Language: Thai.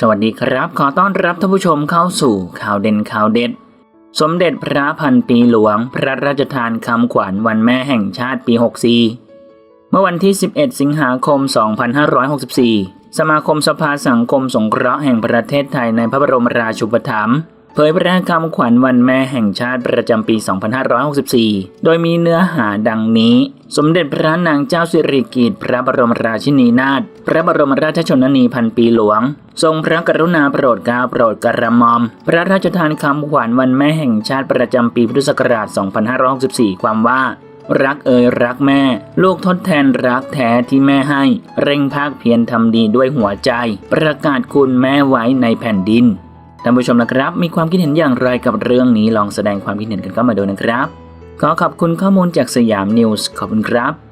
สวัสดีครับ ขอต้อนรับท่านผู้ชมเข้าสู่ข่าวเด่นข่าวเด็ด สมเด็จพระพันปีหลวง พระราชทานคำขวัญวันแม่แห่งชาติปี 64 เมื่อวันที่ 11 สิงหาคม 2564 สมาคมสภาสังคมสงเคราะห์แห่งประเทศไทยในพระบรมราชูปถัมภ์เผยพระคำขวัญวันแม่แห่งชาติประจำปี 2564 โดยมีเนื้อหาดังนี้ สมเด็จพระนางเจ้าสิริกิติ์พระบรมราชินีนาถพระบรมราชชนนีพันปีหลวง ทรงพระกรุณาโปรดเกล้าโปรดกระหม่อม พระราชทานคำขวัญวันแม่แห่งชาติประจำปีพุทธศักราช 2564 ความว่า รักเอ่ยรักแม่ ลูกทดแทนรักแท้ที่แม่ให้ เร่งภาคเพียรทำดีด้วยหัวใจ ประกาศคุณแม่ไว้ในแผ่นดินท่านผู้ชมนะครับ มีความคิดเห็นอย่างไรกับเรื่องนี้ลองแสดงความคิดเห็นกันเข้ามาดูนะครับ ขอขอบคุณข้อมูลจากสยามนิวส์ขอบคุณครับ